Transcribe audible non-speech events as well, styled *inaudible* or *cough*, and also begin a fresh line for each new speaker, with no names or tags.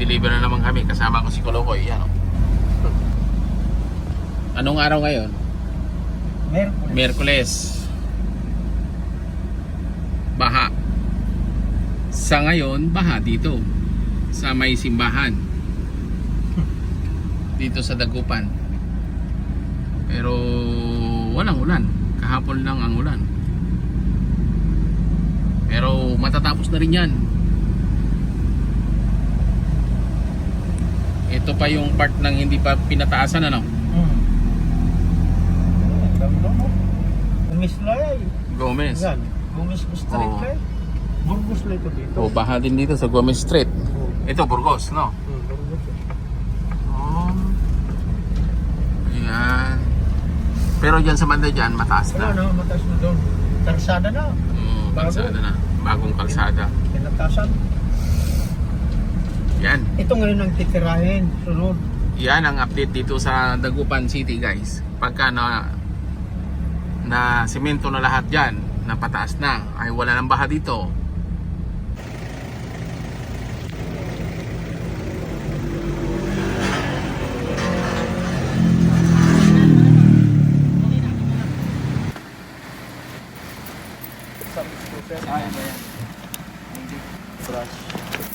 Nag-deliver na naman kami. Kasama ko si Kolokoy. Yan, oh. *laughs* Anong araw ngayon?
Merkulis.
Merkules. Baha. Sa ngayon, baha dito. Sa may simbahan. *laughs* Dito sa Dagupan. Pero walang ulan. Kahapon lang ang ulan. Pero matatapos na rin yan. Ito pa yung part ng hindi pa pinataasan ano.
Hmm. Dami na lay.
Gomez.
Yan. Gumis Street
Oo.
lay. Burgos lay to dito.
O baha din dito sa Gomez Street.
Oo.
Ito Burgos, no?
Hmm, Burgos.
Oh. Ayan. Pero dyan sa banda dyan, mataas na.
na, mataas na doon. Kalsada na.
Mm, kalsada na. Bagong kalsada.
Pinatasan.
Yan.
Ito ngayon ang titirahin. Sunod.
Yan ang update dito sa Dagupan City, guys. Pagka na na semento na lahat dyan, na pataas na, ay wala nang baha dito.
Saan ba yan? Brush.